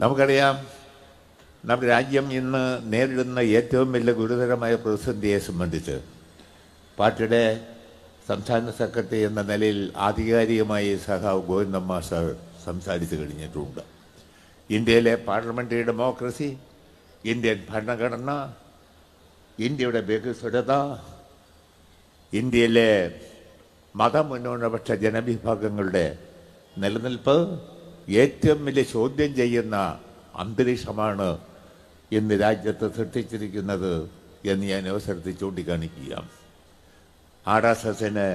നമുക്കറിയാം നമ്മുടെ രാജ്യം ഇന്ന് നേരിടുന്ന ഏറ്റവും വലിയ ഗുരുതരമായ പ്രതിസന്ധിയെ സംബന്ധിച്ച് പാർട്ടിയുടെ സംസ്ഥാന സെക്രട്ടറി എന്ന നിലയിൽ ആധികാരികമായി സഹാവ് ഗോവിന്ദമ്മ സാർ സംസാരിച്ചു കഴിഞ്ഞിട്ടുണ്ട്. ഇന്ത്യയിലെ പാർലമെന്ററി ഡെമോക്രസി ഇന്ത്യൻ ഭരണഘടന ഇന്ത്യയുടെ ബഹുസ്വരത ഇന്ത്യയിലെ മതമുന്നോണപക്ഷ ജനവിഭാഗങ്ങളുടെ നിലനിൽപ്പ് ഏറ്റവും വലിയ ചോദ്യം ചെയ്യുന്ന അന്തരീക്ഷമാണ് ഇന്ന് രാജ്യത്ത് സൃഷ്ടിച്ചിരിക്കുന്നത് എന്ന് ഞാൻ അവസരത്തിൽ ചൂണ്ടിക്കാണിക്കുക ആർ എസ് എസിന്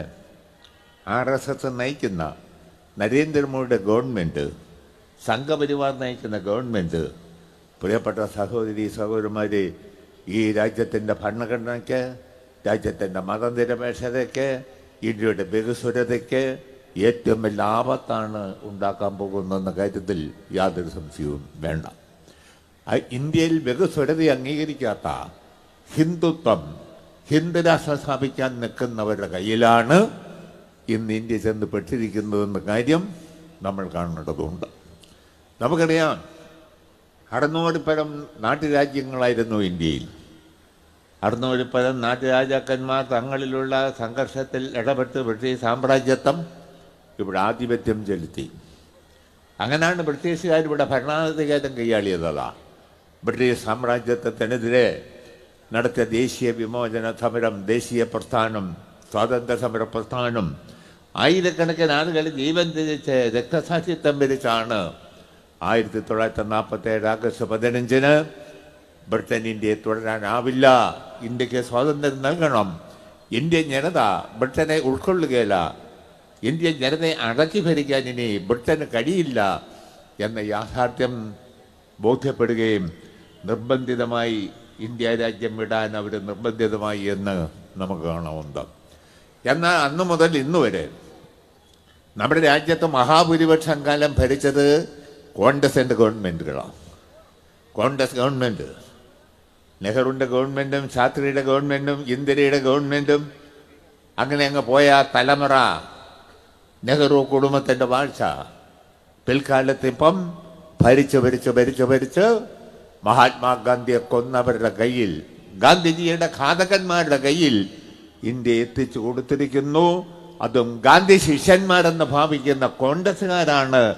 ആർ എസ് എസ് നയിക്കുന്ന നരേന്ദ്രമോദിയുടെ ഗവൺമെന്റ് സംഘപരിവാർ നയിക്കുന്ന ഗവൺമെന്റ് പ്രിയപ്പെട്ട സഹോദരി സഹോദരന്മാരെ ഈ രാജ്യത്തിന്റെ ഭരണഘടനയ്ക്ക് രാജ്യത്തിന്റെ മതനിരപേക്ഷതയ്ക്ക് ഇന്ത്യയുടെ ബഹുസ്വരതയ്ക്ക് ഏറ്റവും വലിയ ആപത്താണ് ഉണ്ടാക്കാൻ പോകുന്നതെന്ന കാര്യത്തിൽ യാതൊരു സംശയവും വേണ്ട. ഇന്ത്യയിൽ ബഹുസ്വരത അംഗീകരിക്കാത്ത ഹിന്ദുത്വം ഹിന്ദുരാഷ്ട്രം സ്ഥാപിക്കാൻ നിൽക്കുന്നവരുടെ കയ്യിലാണ് ഇന്ന് ഇന്ത്യ ചെന്ന് പെട്ടിരിക്കുന്നതെന്ന കാര്യം നമ്മൾ കാണേണ്ടതുണ്ട്. നമുക്കറിയാം അറുന്നൂറിപ്പരം നാട്ടുരാജ്യങ്ങളായിരുന്നു ഇന്ത്യയിൽ. അറുന്നൂറ് പരം നാട്ടുരാജാക്കന്മാർ തങ്ങളിലുള്ള സംഘർഷത്തിൽ ഇടപെട്ട് ബ്രിട്ടീഷ് സാമ്രാജ്യത്വം ഇവിടെ ആധിപത്യം ചെലുത്തി. അങ്ങനെയാണ് ബ്രിട്ടീഷുകാർ ഇവിടെ ഭരണാധികാരം കൈയാളിയതാ ബ്രിട്ടീഷ് സാമ്രാജ്യത്വത്തിനെതിരെ നടത്തിയ ദേശീയ വിമോചന സമരം ദേശീയ പ്രസ്ഥാനം സ്വാതന്ത്ര്യ സമര പ്രസ്ഥാനം ആയിരക്കണക്കിന് ആളുകൾ ജീവൻ തിരിച്ച് രക്തസാക്ഷിത്വം വരിച്ചാണ് ആയിരത്തി തൊള്ളായിരത്തി നാൽപ്പത്തി ഏഴ് ആഗസ്റ്റ് പതിനഞ്ചിന് ബ്രിട്ടൻ ഇന്ത്യയെ തുടരാനാവില്ല. ഇന്ത്യയ്ക്ക് സ്വാതന്ത്ര്യം നൽകണം. ഇന്ത്യൻ ജനത ബ്രിട്ടനെ ഉൾക്കൊള്ളുകയില്ല. ഇന്ത്യൻ ജനതയെ അടക്കി ഭരിക്കാൻ ഇനി ബ്രിട്ടന് കഴിയില്ല എന്ന യാഥാർത്ഥ്യം ബോധ്യപ്പെടുകയും നിർബന്ധിതമായി ഇന്ത്യ രാജ്യം വിടാൻ അവർ നിർബന്ധിതമായി എന്ന് നമുക്ക് കാണാവുന്നത്. എന്നാൽ അന്ന് മുതൽ ഇന്ന് വരെ നമ്മുടെ രാജ്യത്ത് മഹാഭൂരിപക്ഷം കാലം ഭരിച്ചത് കോൺഗ്രസിന്റെ ഗവൺമെന്റുകളാണ് കോൺഗ്രസ് ഗവൺമെന്റ് നെഹ്റുവിന്റെ ഗവൺമെന്റും ശാസ്ത്രിയുടെ ഗവൺമെന്റും ഇന്ദിരയുടെ ഗവൺമെന്റും അങ്ങനെ അങ്ങ് പോയ തലമുറ നെഹ്റു കുടുംബത്തിന്റെ വാഴ്ച. പിൽക്കാലത്ത് ഇപ്പം ഭരിച്ച് ഭരിച്ച് ഭരിച്ച് ഭരിച്ച് മഹാത്മാഗാന്ധിയെ കൊന്നവരുടെ കയ്യിൽ ഗാന്ധിജിയുടെ ഘാതകന്മാരുടെ കയ്യിൽ ഇന്ത്യ എത്തിച്ചു കൊടുത്തിരിക്കുന്നു. അതും ഗാന്ധി ശിഷ്യന്മാരെന്ന് ഭാവിക്കുന്ന കോൺഗ്രസ്സുകാരാണ്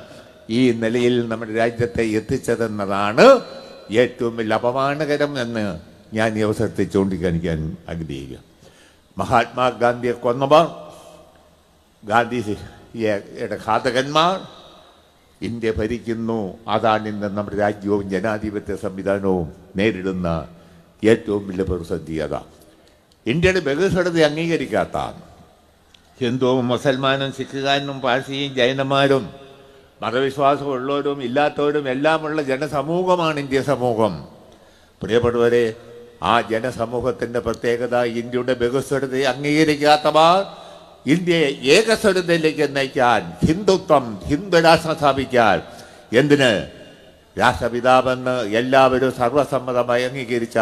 ഈ നിലയിൽ നമ്മുടെ രാജ്യത്തെ എത്തിച്ചതെന്നതാണ് ഏറ്റവും വലിയ അപമാനകരം എന്ന് ഞാൻ ഈ അവസരത്തിൽ ചൂണ്ടിക്കാണിക്കാൻ ആഗ്രഹിക്കുക മഹാത്മാഗാന്ധിയെ കൊന്നവർ ഗാന്ധിയുടെ ഘാതകന്മാർ ഇന്ത്യ ഭരിക്കുന്നു. അതാണ് ഇന്ന് നമ്മുടെ രാജ്യവും ജനാധിപത്യ സംവിധാനവും നേരിടുന്ന ഏറ്റവും വലിയ പ്രതിസന്ധി അതാണ് ഇന്ത്യയുടെ ബഹുസ്വരത അംഗീകരിക്കാത്ത ഹിന്ദുവും മുസൽമാനും സിഖുകാരനും പാഴ്സിയും ജൈനന്മാരും മതവിശ്വാസമുള്ളവരും ഇല്ലാത്തവരും എല്ലാമുള്ള ജനസമൂഹമാണ് ഇന്ത്യ സമൂഹം. പ്രിയപ്പെട്ടവരെ ആ ജനസമൂഹത്തിന്റെ പ്രത്യേകത ഇന്ത്യയുടെ ബഹുസ്വരതയെ അംഗീകരിക്കാത്തവർ ഇന്ത്യയെ ഏകസ്വരതയിലേക്ക് നയിക്കാൻ ഹിന്ദുത്വം ഹിന്ദുരാഷ്ട്രം സ്ഥാപിക്കാൻ എന്തിന്? രാഷ്ട്രപിതാവെന്ന് എല്ലാവരും സർവസമ്മതമായി അംഗീകരിച്ച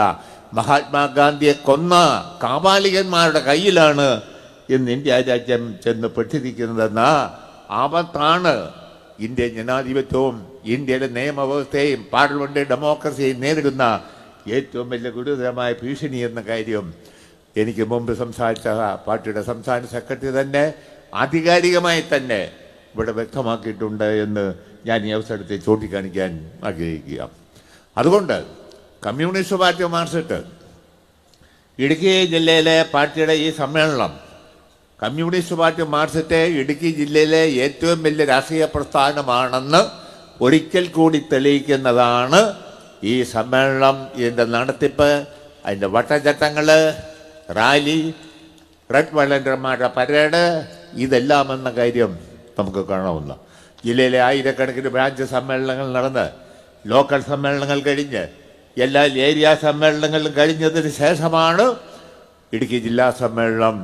മഹാത്മാഗാന്ധിയെ കൊന്ന കാപാലികന്മാരുടെ കയ്യിലാണ് ഇന്ന് ഇന്ത്യ രാജ്യം ചെന്ന് പെട്ടിരിക്കുന്നതെന്ന ആപത്താണ്. ഇന്ത്യൻ ജനാധിപത്യവും ഇന്ത്യയുടെ നിയമവ്യവസ്ഥയും പാർലമെന്റ് ഡെമോക്രസിയും നേരിടുന്ന ഏറ്റവും വലിയ ഗുരുതരമായ ഭീഷണി എന്ന കാര്യം എനിക്ക് മുമ്പ് സംസാരിച്ച പാർട്ടിയുടെ സംസ്ഥാന സെക്രട്ടറി തന്നെ ആധികാരികമായി തന്നെ ഇവിടെ വ്യക്തമാക്കിയിട്ടുണ്ട് എന്ന് ഞാൻ ഈ അവസരത്തെ ചൂണ്ടിക്കാണിക്കാൻ ആഗ്രഹിക്കുക. അതുകൊണ്ട് കമ്മ്യൂണിസ്റ്റ് പാർട്ടി മാർക്സിസ്റ്റ് ഇടുക്കി ജില്ലയിലെ പാർട്ടിയുടെ ഈ സമ്മേളനം കമ്മ്യൂണിസ്റ്റ് പാർട്ടി മാർക്സിസ്റ്റ് ഇടുക്കി ജില്ലയിലെ ഏറ്റവും വലിയ രാഷ്ട്രീയ പ്രസ്ഥാനമാണെന്ന് ഒരിക്കൽ കൂടി തെളിയിക്കുന്നതാണ് ഈ സമ്മേളനം ഇതിന്റെ നടത്തിപ്പ് അതിന്റെ വട്ടചട്ടങ്ങൾ റാലി റെഡ് വളണ്ടർമാരുടെ പരേഡ് ഇതെല്ലാം എന്ന കാര്യം നമുക്ക് കാണാവുന്ന. ജില്ലയിലെ ആയിരക്കണക്കിന് ബ്രാഞ്ച് സമ്മേളനങ്ങൾ നടന്ന് ലോക്കൽ സമ്മേളനങ്ങൾ കഴിഞ്ഞ് എല്ലാ ഏരിയ സമ്മേളനങ്ങളും കഴിഞ്ഞതിന് ശേഷമാണ് ഇടുക്കി ജില്ലാ സമ്മേളനം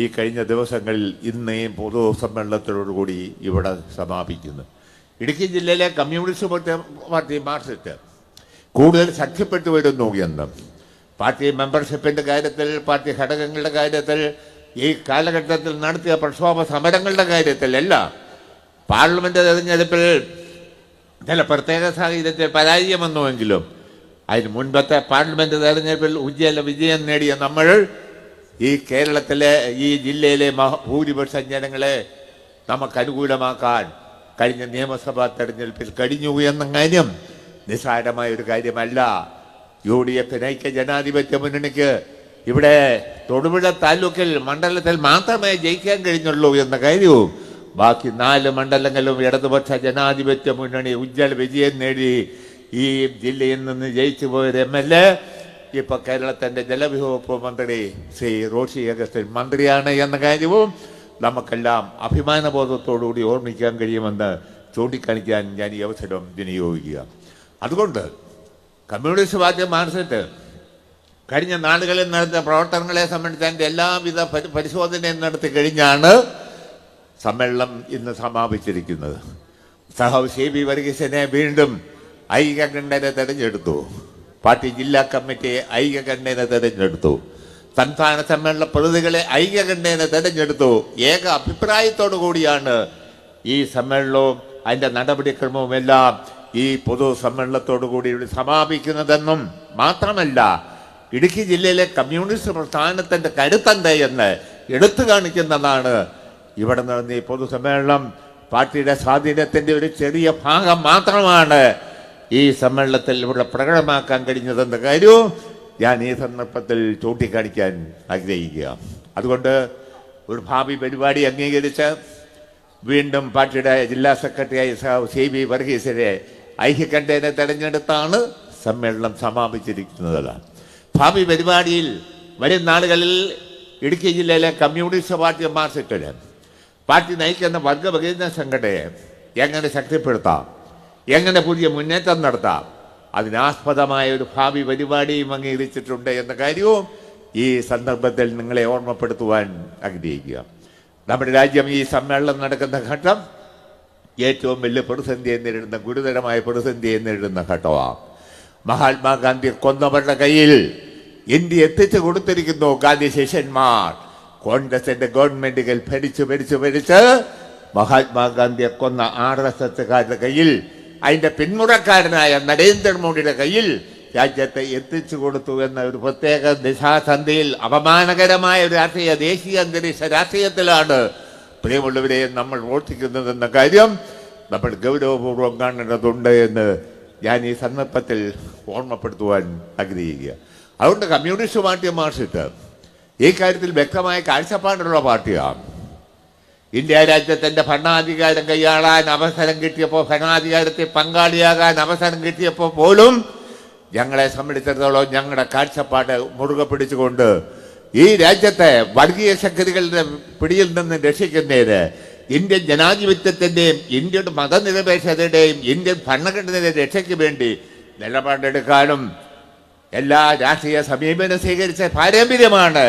ഈ കഴിഞ്ഞ ദിവസങ്ങളിൽ ഇന്ന് ഈ പൊതു സമ്മേളനത്തോടുകൂടി ഇവിടെ സമാപിക്കുന്നു. ഇടുക്കി ജില്ലയിലെ കമ്മ്യൂണിസ്റ്റ് പാർട്ടി മാർക്സിസ്റ്റ് കൂടുതൽ ശക്തിപ്പെട്ടു വരുന്നു എന്ന് പാർട്ടി മെമ്പർഷിപ്പിന്റെ കാര്യത്തിൽ പാർട്ടി ഘടകങ്ങളുടെ കാര്യത്തിൽ ഈ കാലഘട്ടത്തിൽ നടത്തിയ പ്രക്ഷോഭ സമരങ്ങളുടെ കാര്യത്തിൽ അല്ല പാർലമെന്റ് തെരഞ്ഞെടുപ്പിൽ ചില പ്രത്യേക സാഹചര്യത്തിൽ പരാജയം വന്നുവെങ്കിലും അതിന് മുൻപത്തെ പാർലമെന്റ് തെരഞ്ഞെടുപ്പിൽ ഉജ്ജ്വല വിജയം നേടിയ നമ്മൾ ഈ കേരളത്തിലെ ഈ ജില്ലയിലെ ഭൂരിപക്ഷം ജനങ്ങളെ നമുക്ക് അനുകൂലമാക്കാൻ കഴിഞ്ഞ നിയമസഭാ തെരഞ്ഞെടുപ്പിൽ കഴിഞ്ഞു എന്ന കാര്യം നിസ്സാരമായ ഒരു കാര്യമല്ല. യു ഡി എഫ് ഐക്യ ജനാധിപത്യ മുന്നണിക്ക് ഇവിടെ തൊടുപുഴ താലൂക്കിൽ മണ്ഡലത്തിൽ മാത്രമേ ജയിക്കാൻ കഴിഞ്ഞുള്ളൂ എന്ന കാര്യവും ബാക്കി നാല് മണ്ഡലങ്ങളിലും ഇടതുപക്ഷ ജനാധിപത്യ മുന്നണി ഉജ്ജ്വല വിജയം നേടി ഈ ജില്ലയിൽ നിന്ന് ജയിച്ചു പോയൊരു എം എൽ എ ഇപ്പൊ കേരളത്തിന്റെ ജലവിഭവ മന്ത്രി ശ്രീ റോഷി അഗസ്റ്റിൻ മന്ത്രിയാണ് എന്ന കാര്യവും നമുക്കെല്ലാം അഭിമാനബോധത്തോടുകൂടി ഓർമ്മിക്കാൻ കഴിയുമെന്ന് ചൂണ്ടിക്കാണിക്കാൻ ഞാൻ ഈ അവസരം വിനിയോഗിക്കുക അതുകൊണ്ട് കമ്മ്യൂണിസ്റ്റ് പാർട്ടി മാർക്സിസ്റ്റ് കഴിഞ്ഞ നാളുകളിൽ നടത്തിയ പ്രവർത്തനങ്ങളെ സംബന്ധിച്ച് അതിന്റെ എല്ലാവിധ പരി- പരിശോധനയും നടത്തി കഴിഞ്ഞാണ് സമ്മേളനം ഇന്ന് സമാപിച്ചിരിക്കുന്നത്. സഹാവ് സി ബി വർഗീസിനെ വീണ്ടും ഐക്യകണ്ഠനെ തെരഞ്ഞെടുത്തു. പാർട്ടി ജില്ലാ കമ്മിറ്റി ഐക്യകണ്ഠനെ തെരഞ്ഞെടുത്തു. സംസ്ഥാന സമ്മേളന പ്രതികളെ ഐക്യകണ്ഠനെ തെരഞ്ഞെടുത്തു. ഏക അഭിപ്രായത്തോടു കൂടിയാണ് ഈ സമ്മേളനവും അതിന്റെ നടപടിക്രമവും എല്ലാം ഈ പൊതു സമ്മേളനത്തോടു കൂടി സമാപിക്കുന്നതെന്നും മാത്രമല്ല ഇടുക്കി ജില്ലയിലെ കമ്മ്യൂണിസ്റ്റ് പ്രസ്ഥാനത്തിന്റെ കരുത്തന്ത എന്ന് എടുത്തു കാണിക്കുന്നതാണ് ഇവിടെ നടന്ന ഈ പൊതുസമ്മേളനം. പാർട്ടിയുടെ സ്വാധീനത്തിന്റെ ഒരു ചെറിയ ഭാഗം മാത്രമാണ് ഈ സമ്മേളനത്തിൽ ഇവിടെ പ്രകടമാക്കാൻ കഴിഞ്ഞതെന്ന കാര്യവും ഞാൻ ഈ സന്ദർഭത്തിൽ ചൂണ്ടിക്കാണിക്കാൻ ആഗ്രഹിക്കുക. അതുകൊണ്ട് ഒരു ഭാവി പരിപാടി അംഗീകരിച്ച് വീണ്ടും പാർട്ടിയുടെ ജില്ലാ സെക്രട്ടറിയായി സി ബി വർഗീസിനെ ഐക്യകണ്ഠേനെ തെരഞ്ഞെടുത്താണ് സമ്മേളനം സമാപിച്ചിരിക്കുന്നത് ഭാവി പരിപാടിയിൽ വരും നാളുകളിൽ ഇടുക്കി ജില്ലയിലെ കമ്മ്യൂണിസ്റ്റ് പാർട്ടി മാർസിറ്റിന് പാർട്ടി നയിക്കുന്ന വർഗവികസന സംഘടനയെ എങ്ങനെ ശക്തിപ്പെടുത്താം? എങ്ങനെ പുതിയ മുന്നേറ്റം നടത്താം? അതിനാസ്പദമായ ഒരു ഭാവി പരിപാടിയും അംഗീകരിച്ചിട്ടുണ്ട് എന്ന കാര്യവും ഈ സന്ദർഭത്തിൽ നിങ്ങളെ ഓർമ്മപ്പെടുത്തുവാൻ ആഗ്രഹിക്കുക. നമ്മുടെ രാജ്യം ഈ സമ്മേളനം നടക്കുന്ന ഘട്ടം ഏറ്റവും വലിയ പ്രതിസന്ധിയെ നേരിടുന്ന ഗുരുതരമായ പ്രതിസന്ധിയെ നേരിടുന്ന ഘട്ടമാണ് മഹാത്മാഗാന്ധി കൊന്നവരുടെ കയ്യിൽ ഇന്ത്യ എത്തിച്ചു കൊടുത്തിരിക്കുന്നു ഗാന്ധി ശിഷ്യന്മാർ. കോൺഗ്രസിന്റെ ഗവൺമെന്റുകൾ ഭരിച്ചു ഭരിച്ചു ഭരിച്ച് മഹാത്മാഗാന്ധിയെ കൊന്ന ആർ എസ് എസ്സുകാരുടെ കയ്യിൽ അതിന്റെ പിന്മുറക്കാരനായ നരേന്ദ്രമോദിയുടെ കയ്യിൽ രാജ്യത്തെ എത്തിച്ചു കൊടുത്തു എന്ന ഒരു പ്രത്യേക ദിശാസന്ധിയിൽ അപമാനകരമായ ഒരു രാഷ്ട്രീയ ദേശീയ അന്തരീക്ഷ രാഷ്ട്രീയത്തിലാണ് പ്രിയമുള്ളവരെ നമ്മൾ പ്രവർത്തിക്കുന്നതെന്ന കാര്യം നമ്മൾ ഗൗരവപൂർവം കാണേണ്ടതുണ്ട് എന്ന് ഞാൻ ഈ സന്ദർഭത്തിൽ ഓർമ്മപ്പെടുത്തുവാൻ ആഗ്രഹിക്കുക. അതുകൊണ്ട് കമ്മ്യൂണിസ്റ്റ് പാർട്ടി മാർക്സിസ്റ്റ് ഈ കാര്യത്തിൽ വ്യക്തമായ കാഴ്ചപ്പാടുള്ള പാർട്ടിയാണ്. ഇന്ത്യ രാജ്യത്തിന്റെ ഭരണാധികാരം കൈയാളാൻ അവസരം കിട്ടിയപ്പോൾ ഭരണാധികാരത്തെ പങ്കാളിയാകാൻ അവസരം കിട്ടിയപ്പോൾ പോലും ഞങ്ങളെ സംബന്ധിച്ചിടത്തോളം ഞങ്ങളുടെ കാഴ്ചപ്പാട് മുറുകെ പിടിച്ചുകൊണ്ട് ഈ രാജ്യത്തെ വർഗീയ ശക്തികളുടെ പിടിയിൽ നിന്ന് രക്ഷിക്കുന്നതിന് ഇന്ത്യൻ ജനാധിപത്യത്തിന്റെയും ഇന്ത്യയുടെ മതനിരപേക്ഷതയുടെയും ഇന്ത്യൻ ഭരണഘടനയുടെ രക്ഷയ്ക്ക് വേണ്ടി നിലപാടെടുക്കാനും എല്ലാ രാഷ്ട്രീയ സമീപനം സ്വീകരിച്ച പാരമ്പര്യമാണ്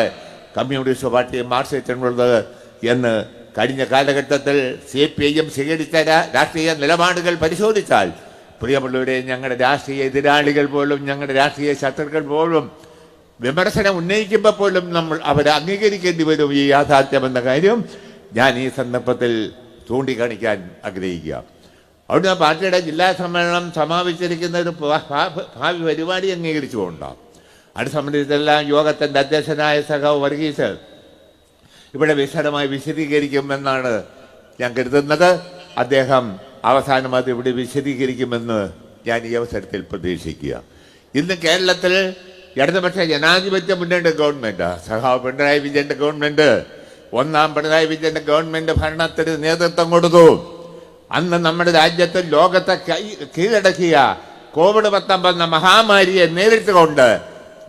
കമ്മ്യൂണിസ്റ്റ് പാർട്ടി മാർക്സിസ്റ്റിനുള്ളത് എന്ന് കഴിഞ്ഞ കാലഘട്ടത്തിൽ സി പി ഐ എം സ്വീകരിച്ച രാഷ്ട്രീയ നിലപാടുകൾ പരിശോധിച്ചാൽ പ്രിയമുള്ളവരെ ഞങ്ങളുടെ രാഷ്ട്രീയ എതിരാളികൾ പോലും ഞങ്ങളുടെ രാഷ്ട്രീയ ശത്രുക്കൾ പോലും വിമർശനം ഉന്നയിക്കുമ്പോൾ പോലും നമ്മൾ അവരെ അംഗീകരിക്കേണ്ടി വരും ഈ യാഥാർത്ഥ്യമെന്ന കാര്യം ഞാൻ ഈ സന്ദർഭത്തിൽ ചൂണ്ടിക്കാണിക്കാൻ ആഗ്രഹിക്കുക. അവിടുന്ന് പാർട്ടിയുടെ ജില്ലാ സമ്മേളനം സമാപിച്ചിരിക്കുന്ന ഒരു ഭാവി പരിപാടി അംഗീകരിച്ചുകൊണ്ടാണ് അത് സംബന്ധിച്ചെല്ലാം യോഗത്തിന്റെ അധ്യക്ഷനായ സഖാവ് വർഗീസ് ഇവിടെ വിശദമായി വിശദീകരിക്കുമെന്നാണ് ഞാൻ കരുതുന്നത്. അദ്ദേഹം അവസാനം അത് ഇവിടെ വിശദീകരിക്കുമെന്ന് ഞാൻ ഈ അവസരത്തിൽ പ്രതീക്ഷിക്കുക. ഇന്ന് കേരളത്തിൽ ഇടതുപക്ഷ ജനാധിപത്യ മുന്നേണ്ട ഗവൺമെന്റ് സഹാവ് പിണറായി വിജയന്റെ ഗവൺമെന്റ് ഒന്നാം പിണറായി വിജയന്റെ ഗവൺമെന്റ് ഭരണത്തിന് നേതൃത്വം കൊടുത്തു. അന്ന് നമ്മുടെ രാജ്യത്ത് ലോകത്തെ കീഴടക്കിയ കോവിഡ് പത്തൊമ്പത് മഹാമാരിയെ നേരിട്ടുകൊണ്ട്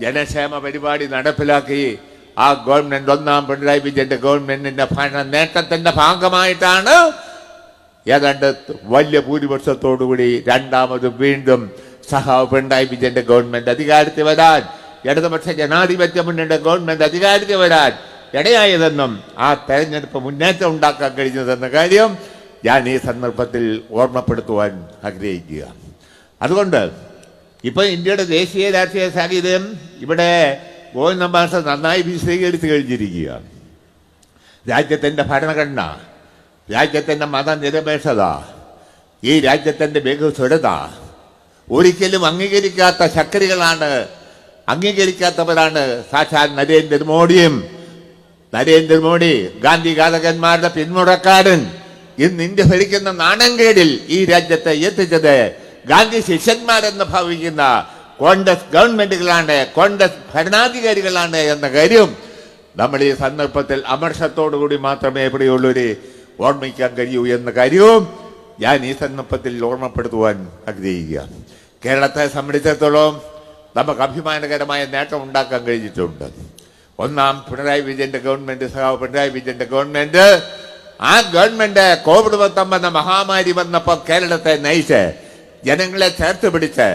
ജനക്ഷേമ പരിപാടി നടപ്പിലാക്കി. ആ ഗവൺമെന്റ് ഒന്നാം പിണറായി വിജയന്റെ ഗവൺമെന്റിന്റെ ഭരണ നേട്ടത്തിന്റെ ഭാഗമായിട്ടാണ് ഏതാണ്ട് വലിയ ഭൂരിപക്ഷത്തോടുകൂടി രണ്ടാമത് വീണ്ടും സഹാവ് പിണറായി വിജയന്റെ ഗവൺമെന്റ് അധികാരത്തിൽ വരാൻ. ഇടതുപക്ഷ ജനാധിപത്യ മുന്നണിയുടെ ഗവൺമെന്റ് അധികാരത്തിൽ വരാൻ ഇടയായതെന്നും ആ തെരഞ്ഞെടുപ്പ് മുന്നേറ്റം ഉണ്ടാക്കാൻ കഴിഞ്ഞതെന്ന കാര്യം ഞാൻ ഈ സന്ദർഭത്തിൽ ഓർമ്മപ്പെടുത്തുവാൻ ആഗ്രഹിക്കുക. അതുകൊണ്ട് ഇപ്പോൾ ഇന്ത്യയുടെ ദേശീയ രാഷ്ട്രീയ സാഹചര്യം ഇവിടെ ഗോവിന്ദ ഭാഷ നന്നായി വിശദീകരിച്ച് കഴിഞ്ഞിരിക്കുകയാണ് രാജ്യത്തിന്റെ ഭരണഘടന രാജ്യത്തിന്റെ മതനിരപേക്ഷത ഈ രാജ്യത്തിന്റെ ബഹുസ്വരത ഒരിക്കലും അംഗീകരിക്കാത്ത ശക്തികളാണ് അംഗീകരിക്കാത്തവരാണ് സാക്ഷാൽ നരേന്ദ്രമോദിയും നരേന്ദ്രമോദി ഗാന്ധി ഘാതകന്മാരുടെ പിന്മുറക്കാരൻ ഇന്ന് ഇന്ത്യ ഭരിക്കുന്ന നാണംകേടിൽ ഈ രാജ്യത്തെ എത്തിച്ചത് ഗാന്ധി ശിഷ്യന്മാരെന്ന് ഭാവിക്കുന്ന കോൺഗ്രസ് ഗവൺമെന്റുകളാണ് കോൺഗ്രസ് ഭരണാധികാരികളാണ് എന്ന കാര്യം നമ്മൾ ഈ സന്ദർഭത്തിൽ അമർഷത്തോടുകൂടി മാത്രമേ ഇവിടെയുള്ളവര് ഓർമ്മിക്കാൻ കഴിയൂ എന്ന കാര്യവും ഞാൻ ഈ സന്ദർഭത്തിൽ ഓർമ്മപ്പെടുത്തുവാൻ ആഗ്രഹിക്കുക കേരളത്തെ സംബന്ധിച്ചിടത്തോളം നമുക്ക് അഭിമാനകരമായ നേട്ടം ഉണ്ടാക്കാൻ കഴിഞ്ഞിട്ടുണ്ട്. ഒന്നാം പിണറായി വിജയന്റെ ഗവൺമെന്റ് സഹാവ് പിണറായി വിജയന്റെ ഗവൺമെന്റ് ആ ഗവൺമെന്റ് കോവിഡ് പത്തൊമ്പത് മഹാമാരി വന്നപ്പോൾ കേരളത്തെ നയിച്ച് ജനങ്ങളെ ചേർത്ത് പിടിച്ച്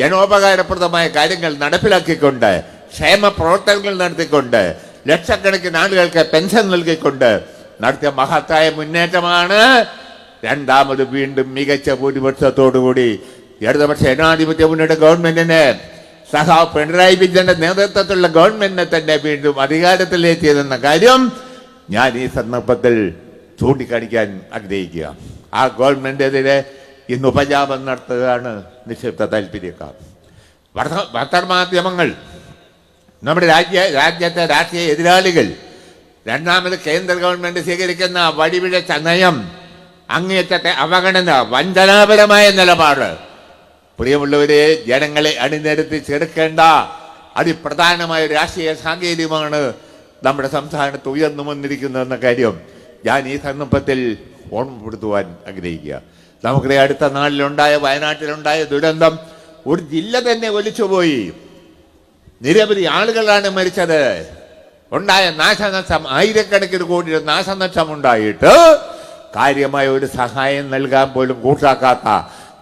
ജനോപകാരപ്രദമായ കാര്യങ്ങൾ നടപ്പിലാക്കിക്കൊണ്ട് ക്ഷേമ പ്രവർത്തനങ്ങൾ നടത്തിക്കൊണ്ട് ലക്ഷക്കണക്കിന് ആളുകൾക്ക് പെൻഷൻ നൽകിക്കൊണ്ട് നടത്തിയ മഹത്തായ മുന്നേറ്റമാണ്. രണ്ടാമത് വീണ്ടും മികച്ച ഭൂരിപക്ഷത്തോടുകൂടി ഇടതുപക്ഷ ജനാധിപത്യ മുന്നോട്ട് ഗവൺമെന്റിന് സഹ പിണറായി വിജയന്റെ നേതൃത്വത്തിലുള്ള ഗവൺമെന്റിനെ തന്നെ വീണ്ടും അധികാരത്തിലെത്തിയതെന്ന കാര്യം ഞാൻ ഈ സന്ദർഭത്തിൽ ചൂണ്ടിക്കാണിക്കാൻ ആഗ്രഹിക്കുക. ആ ഗവൺമെന്റിനെതിരെ ഇന്ന് ഉപജാപം നടത്തുകയാണ് നിക്ഷിപ്ത താല്പര്യക്കാർ വർത്തമാധ്യമങ്ങൾ നമ്മുടെ രാജ്യ രാജ്യത്തെ രാഷ്ട്രീയ എതിരാളികൾ രണ്ടാമത് കേന്ദ്ര ഗവൺമെന്റ് സ്വീകരിക്കുന്ന വഴിവിഴച്ച നയം അങ്ങേറ്റത്തെ അവഗണന വഞ്ചനാപരമായ നിലപാട് പ്രിയമുള്ളവരെ ജനങ്ങളെ അണിനിരത്തി ചെറുക്കേണ്ട അതിപ്രധാനമായ രാഷ്ട്രീയ സാങ്കേതികമാണ് നമ്മുടെ സംസ്ഥാനത്ത് ഉയർന്നു വന്നിരിക്കുന്നതെന്ന കാര്യം ഞാൻ ഈ സന്ദർഭത്തിൽ ഓർമ്മപ്പെടുത്തുവാൻ ആഗ്രഹിക്കുക. നമുക്കറിയാം അടുത്ത നാളിലുണ്ടായ വയനാട്ടിലുണ്ടായ ദുരന്തം ഒരു ജില്ല തന്നെ ഒലിച്ചുപോയി. നിരവധി ആളുകളാണ് മരിച്ചത്. ഉണ്ടായ നാശനഷ്ടം ആയിരക്കണക്കിന് കോടി നാശനഷ്ടം ഉണ്ടായിട്ട് കാര്യമായ ഒരു സഹായം നൽകാൻ പോലും കൂട്ടാക്കാത്ത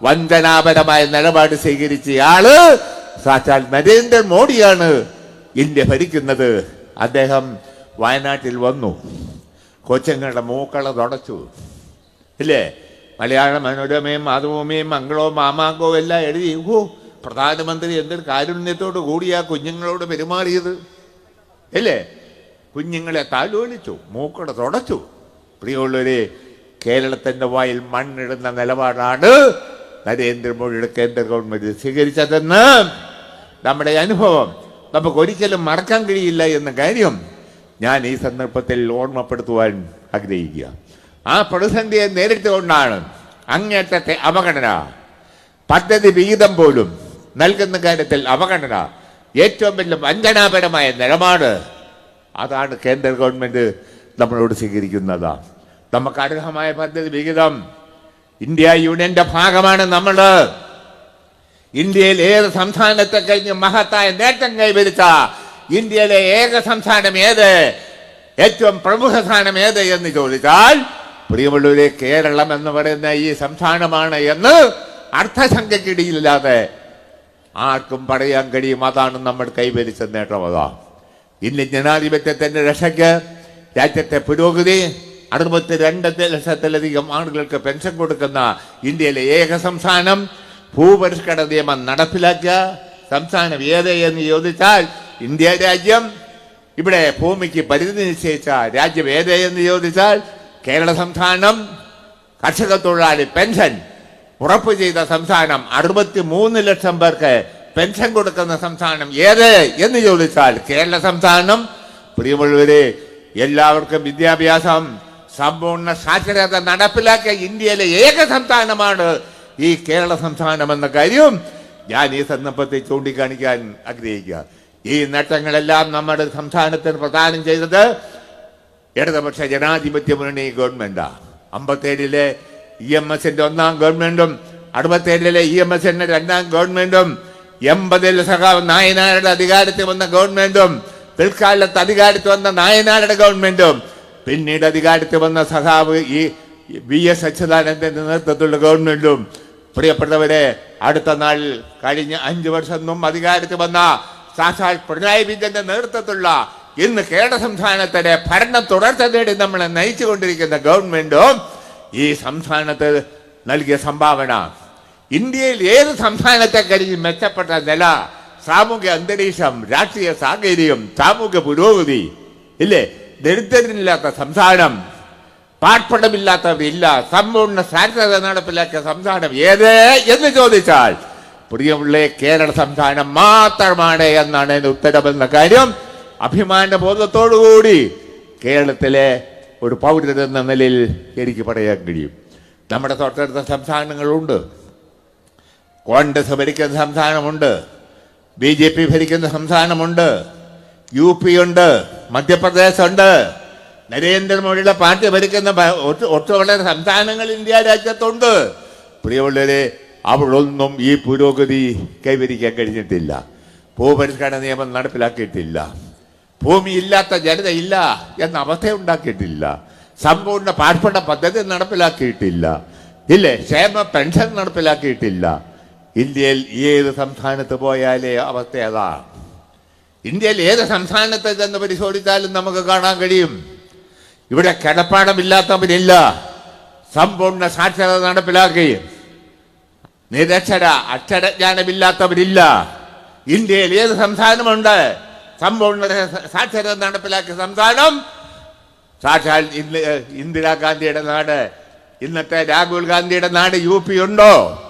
വഞ്ചനാപരമായ നിലപാട് സ്വീകരിച്ചയാൾ സാക്ഷാൽ നരേന്ദ്രമോദിയാണ് ഇന്ത്യ ഭരിക്കുന്നത്. അദ്ദേഹം വയനാട്ടിൽ വന്നു. കൊച്ചങ്ങളുടെ മൂക്കള തുടച്ചു. ഇല്ലേ? മലയാള മനോരമയും മാതൃഭൂമിയും മംഗളവും മാമാങ്കവും എല്ലാം എഴുതി. ഓ പ്രധാനമന്ത്രി എന്തൊരു കാരുണ്യത്തോട് കൂടിയാ കുഞ്ഞുങ്ങളോട് പെരുമാറിയത്. ഇല്ലേ? കുഞ്ഞുങ്ങളെ താലോലിച്ചു മൂക്കട തുടച്ചു. പ്രിയമുള്ളവരെ കേരളത്തിന്റെ വായിൽ മണ്ണിടുന്ന നിലപാടാണ് നരേന്ദ്രമോദിയുടെ കേന്ദ്ര ഗവൺമെന്റ് സ്വീകരിച്ചതെന്ന് നമ്മുടെ അനുഭവം. നമുക്ക് ഒരിക്കലും മറക്കാൻ കഴിയില്ല എന്ന കാര്യം ഞാൻ ഈ സന്ദർഭത്തിൽ ഓർമ്മപ്പെടുത്തുവാൻ ആഗ്രഹിക്കുക. ആ പ്രതിസന്ധിയെ നേരിട്ടുകൊണ്ടാണ് അങ്ങേറ്റത്തെ അവഗണന. പദ്ധതി വിഹിതം പോലും നൽകുന്ന കാര്യത്തിൽ അവഗണന ഏറ്റവും വലിയ വഞ്ചനാപരമായ നിലപാട്. അതാണ് കേന്ദ്ര ഗവൺമെന്റ് നമ്മളോട് സ്വീകരിക്കുന്നത്. നമുക്ക് അർഹമായ പദ്ധതി വിഹിതം ഇന്ത്യ യൂണിയന്റെ ഭാഗമാണ് നമ്മൾ ഇന്ത്യയിൽ ഏത് സംസ്ഥാനത്തെ കഴിഞ്ഞ് മഹത്തായ നേട്ടം കൈവരിച്ച ഇന്ത്യയിലെ ഏക സംസ്ഥാനം ഏത്? ഏറ്റവും പ്രമുഖ സ്ഥാനം ഏത് എന്ന് ചോദിച്ചാൽ പ്രിയമുള്ളവരെ കേരളം എന്ന് പറയുന്ന ഈ സംസ്ഥാനമാണ് എന്ന് അർത്ഥസംഖ്യക്കിടയില്ലാതെ ആർക്കും പറയാൻ കഴിയും. അതാണ് നമ്മൾ കൈവരിച്ച നേട്ടം. അതാ. ഇന്ന് ജനാധിപത്യത്തിന്റെ രക്ഷയ്ക്ക് രാജ്യത്തെ പുരോഗതി അറുപത്തിരണ്ട് ലക്ഷത്തിലധികം ആളുകൾക്ക് പെൻഷൻ കൊടുക്കുന്ന ഇന്ത്യയിലെ ഏക സംസ്ഥാനം ഭൂപരിഷ്കരണ നിയമം നടപ്പിലാക്കിയ സംസ്ഥാനം ഏത് എന്ന് ചോദിച്ചാൽ ഇന്ത്യ രാജ്യം. ഇവിടെ ഭൂമിക്ക് പരിധി നിശ്ചയിച്ച രാജ്യം ഏത് എന്ന് ചോദിച്ചാൽ കേരള സംസ്ഥാനം. കർഷക തൊഴിലാളി പെൻഷൻ. ഉറപ്പ് ചെയ്ത സംസ്ഥാനം അറുപത്തി മൂന്ന് ലക്ഷം പേർക്ക് പെൻഷൻ കൊടുക്കുന്ന സംസ്ഥാനം ഏത് എന്ന് ചോദിച്ചാൽ കേരള സംസ്ഥാനം. പ്രിയമുള്ളവരെ എല്ലാവർക്കും വിദ്യാഭ്യാസം. സമ്പൂർണ സാക്ഷരത നടപ്പിലാക്കിയ ഇന്ത്യയിലെ ഏക സംസ്ഥാനമാണ് ഈ കേരള സംസ്ഥാനമെന്ന കാര്യം ഞാൻ ഈ സന്ദർഭത്തിൽ ചൂണ്ടിക്കാണിക്കാൻ ആഗ്രഹിക്കുക. ഈ നേട്ടങ്ങളെല്ലാം നമ്മുടെ സംസ്ഥാനത്തിന് പ്രദാനം ചെയ്തത് ഇടതുപക്ഷ ജനാധിപത്യ മുന്നണി ഗവൺമെന്റാ. അമ്പത്തേഴിലെ ഇ എം എസിന്റെ ഒന്നാം ഗവൺമെന്റും അറുപത്തേഴിലെ ഇ എം എസിന്റെ രണ്ടാം ഗവൺമെന്റും എൺപതിൽ സഖാവ് നായനാരുടെ അധികാരത്തിൽ വന്ന ഗവൺമെന്റും പിൽക്കാലത്ത് അധികാരത്തിൽ വന്ന നായനാരുടെ ഗവൺമെന്റും പിന്നീട് അധികാരത്തിൽ വന്ന സഖാവ് ഈ വി എസ് അച്യുതാനന്ദന്റെ നേതൃത്വത്തിലുള്ള ഗവൺമെന്റും പ്രിയപ്പെട്ടവരെ അടുത്ത നാൾ കഴിഞ്ഞ അഞ്ചു വർഷം അധികാരത്തിൽ വന്ന സാക്ഷാൽ പിണറായി വിജയന്റെ നേതൃത്വത്തിലുള്ള ഇന്ന് കേരള സംസ്ഥാനത്തിന്റെ ഭരണം തുടർച്ച നേടി നമ്മളെ നയിച്ചുകൊണ്ടിരിക്കുന്ന ഗവൺമെന്റും ഈ സംസ്ഥാനത്ത് നൽകിയ സംഭാവന. ഇന്ത്യയിൽ ഏത് സംസ്ഥാനത്തെ കഴിഞ്ഞ് മെച്ചപ്പെട്ട നില സാമൂഹ്യ അന്തരീക്ഷം രാഷ്ട്രീയ സാഹചര്യം സാമൂഹ്യ പുരോഗതി ഇല്ലേ? ദരിദ്രരില്ലാത്ത സംസ്ഥാനം പാർപ്പടമില്ലാത്തവരില്ല സമ്പൂർണ സാക്ഷരത നടപ്പിലാക്കിയ സംസ്ഥാനം ഏത് എന്ന് ചോദിച്ചാൽ പ്രിയമുള്ള കേരള സംസ്ഥാനം മാത്രമാണ് എന്നാണ് എന്റെ ഉത്തരമെന്ന കാര്യം. അഭിമാന ബോധത്തോടുകൂടി കേരളത്തിലെ ഒരു പൗരൻ നിലയിൽ എനിക്ക് പറയാൻ കഴിയും. നമ്മുടെ തൊട്ടടുത്ത സംസ്ഥാനങ്ങളുണ്ട്. കോൺഗ്രസ് ഭരിക്കുന്ന സംസ്ഥാനമുണ്ട്. ബി ജെ പി ഭരിക്കുന്ന സംസ്ഥാനമുണ്ട്. യു പി ഉണ്ട് മധ്യപ്രദേശ് ഉണ്ട് നരേന്ദ്രമോദിയുടെ പാർട്ടി ഭരിക്കുന്ന പ- ഒട്ടു- ഒട്ടുമുള്ള സംസ്ഥാനങ്ങൾ ഇന്ത്യ രാജ്യത്തുണ്ട്. പ്രിയമുള്ളവരെ അവളൊന്നും ഈ പുരോഗതി കൈവരിക്കാൻ കഴിഞ്ഞിട്ടില്ല. ഭൂപരിഷ്കരണ നിയമം നടപ്പിലാക്കിയിട്ടില്ല. ഭൂമി ഇല്ലാത്ത ജനതയില്ല എന്ന അവസ്ഥ ഉണ്ടാക്കിയിട്ടില്ല സമ്പൂർണ പാർപ്പിട പദ്ധതി നടപ്പിലാക്കിയിട്ടില്ല. ഇല്ലേ ക്ഷേമ പെൻഷൻ നടപ്പിലാക്കിയിട്ടില്ല. ഇന്ത്യയിൽ ഏത് സംസ്ഥാനത്ത് പോയാലേ അവസ്ഥ അതാ? ഇന്ത്യയിൽ ഏത് സംസ്ഥാനത്ത് ചെന്ന് പരിശോധിച്ചാലും നമുക്ക് കാണാൻ കഴിയും. ഇവിടെ കിടപ്പാടമില്ലാത്തവരില്ല. സമ്പൂർണ സാക്ഷരത നടപ്പിലാക്കി. നിരക്ഷര അക്ഷരജ്ഞാനമില്ലാത്തവരില്ല. ഇന്ത്യയിൽ ഏത് സംസ്ഥാനമുണ്ട്? സമ്പൂർണ സാക്ഷരത നടപ്പിലാക്കിയ സംസ്ഥാനം? സാക്ഷാൽ ഇന്ദിരാഗാന്ധിയുടെ നാട്. ഇന്നത്തെ രാഹുൽ ഗാന്ധിയുടെ നാട് യു പി ഉണ്ടോ?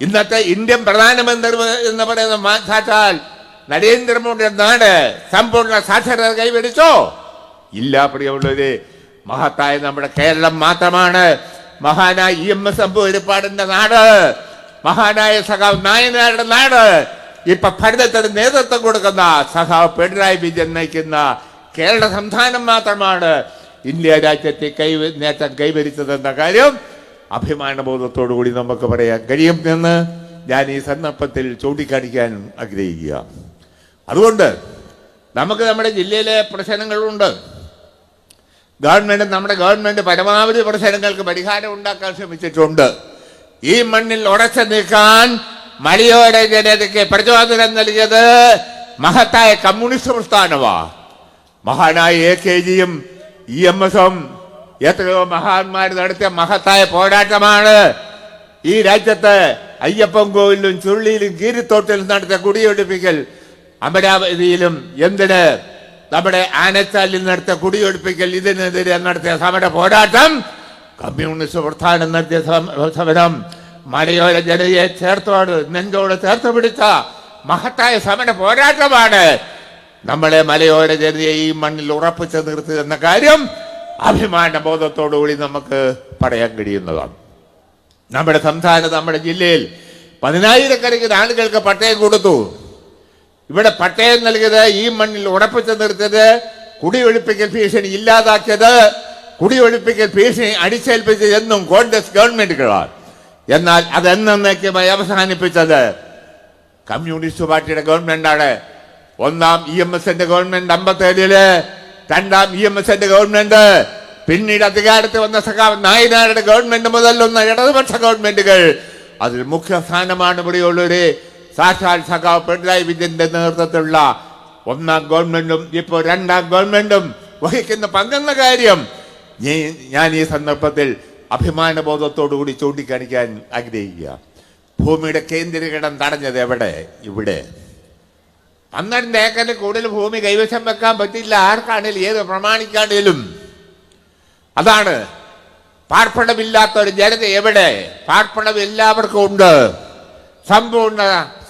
ഇന്നത്തെ ഇന്ത്യൻ പ്രധാനമന്ത്രി എന്ന് പറയുന്ന സാക്ഷാൽ നരേന്ദ്രമോദിയുടെ നാട് സമ്പൂർണ സാക്ഷരത കൈവരിച്ചോ? ഇല്ല പ്രിയമുള്ളവര്. മഹത്തായ നമ്മുടെ കേരളം മാത്രമാണ്. മഹാനായ ഇ എം എസ് അമ്പൂരിപ്പാടിന്റെ നാട്. മഹാനായ സഖാവ് നായനാരുടെ നാട്. ഇപ്പൊ ഭരണത്തിന് നേതൃത്വം കൊടുക്കുന്ന സഖാവ് പിണറായി വിജയൻ നയിക്കുന്ന കേരള സംസ്ഥാനം മാത്രമാണ് ഇന്ത്യ രാജ്യത്തെ കൈ നേട്ടം കൈവരിച്ചതെന്ന കാര്യം അഭിമാനബോധത്തോടു കൂടി നമുക്ക് പറയാൻ കഴിയും എന്ന് ഞാൻ ഈ സന്ദർഭത്തിൽ ചൂണ്ടിക്കാണിക്കാൻ ആഗ്രഹിക്കുക അതുകൊണ്ട് നമുക്ക് നമ്മുടെ ജില്ലയിലെ പ്രശ്നങ്ങളുണ്ട്. ഗവൺമെന്റ് നമ്മുടെ ഗവൺമെന്റ് പരമാവധി പ്രശ്നങ്ങൾക്ക് പരിഹാരം ഉണ്ടാക്കാൻ ശ്രമിച്ചിട്ടുണ്ട്. ഈ മണ്ണിൽ ഉറച്ചു നീക്കാൻ മലയോര ജനതയ്ക്ക് പ്രചോദനം നൽകിയത് മഹത്തായ കമ്മ്യൂണിസ്റ്റ് പ്രസ്ഥാനമാ. മഹാനായ എ കെ ജിയും ഇ എം എസും എത്രയോ മഹാന്മാർ നടത്തിയ മഹത്തായ പോരാട്ടമാണ്. ഈ രാജ്യത്ത് അയ്യപ്പൻ കോവിലും ചുള്ളിയിലും കീരിത്തോട്ടിലും നടത്തിയ കുടിയൊഴിപ്പിക്കൽ അമരാവതിയിലും എന്തിന് നമ്മുടെ ആനച്ചാലിൽ നടത്തിയ കുടിയൊഴിപ്പിക്കൽ ഇതിനെതിരെ നടത്തിയ സമര പോരാട്ടം കമ്മ്യൂണിസ്റ്റ് പ്രസ്ഥാനം നടത്തിയ സമരം മലയോര ജനതയെ ചേർത്തോട് നെഞ്ചോട് ചേർത്ത് പിടിച്ച മഹത്തായ സമര പോരാട്ടമാണ് നമ്മളെ മലയോര ജനതയെ ഈ മണ്ണിൽ ഉറപ്പിച്ചു നിർത്തി എന്ന കാര്യം അഭിമാന ബോധത്തോടുകൂടി നമുക്ക് പറയാൻ കഴിയുന്നതാണ്. നമ്മുടെ സംസ്ഥാനം നമ്മുടെ ജില്ലയിൽ പതിനായിരക്കണക്കിന് ആളുകൾക്ക് പട്ടയം കൊടുത്തു. ഇവിടെ പട്ടയം നൽകിയത് ഈ മണ്ണിൽ ഉറപ്പിച്ചു നിർത്തിയത് കുടിയൊഴിപ്പിക്കൽ ഭീഷണി ഇല്ലാതാക്കിയത് കുടിയൊഴിപ്പിക്കൽ ഭീഷണി അടിച്ചേൽപ്പിച്ചത് എന്നും കോൺഗ്രസ് ഗവൺമെന്റുകളാണ്. എന്നാൽ അത് എന്നേക്കുമായി അവസാനിപ്പിച്ചത് കമ്മ്യൂണിസ്റ്റ് പാർട്ടിയുടെ ഗവൺമെന്റാണ്. ഒന്നാം ഇ എം എസിന്റെ ഗവൺമെന്റ് അമ്പത്തേഴിൽ രണ്ടാം ഇ എം എസിന്റെ ഗവൺമെന്റ് പിന്നീട് അധികാരത്തിൽ വന്ന സഖാവ് നായനാരുടെ ഗവൺമെന്റ് മുതൽ ഒന്ന് ഇടതുപക്ഷ ഗവൺമെന്റുകൾ. അതിൽ മുഖ്യ സ്ഥാനമാണ് ഇവിടെയുള്ളൊരു സാക്ഷാൽ സഖാവ് പിണറായി വിജയന്റെ നേതൃത്വത്തിലുള്ള ഒന്നാം ഗവൺമെന്റും ഇപ്പോൾ രണ്ടാം ഗവൺമെന്റും വഹിക്കുന്ന പങ്കെന്ന കാര്യം ഞാൻ ഈ സന്ദർഭത്തിൽ അഭിമാനബോധത്തോടു കൂടി ചൂണ്ടിക്കാണിക്കാൻ ആഗ്രഹിക്കുക. ഭൂമിയുടെ കേന്ദ്രീകരണം തടഞ്ഞത് എവിടെ? ഇവിടെ. പന്ത്രണ്ട് ഏക്കറിൽ കൂടുതൽ ഭൂമി കൈവശം വെക്കാൻ പറ്റില്ല. ആർക്കാണേലും ഏത് പ്രമാണിക്കാണേലും. അതാണ് പാർപ്പണമില്ലാത്ത ഒരു ജനത എവിടെ? പാർപ്പണം എല്ലാവർക്കും ഉണ്ട്. സമ്പൂർണ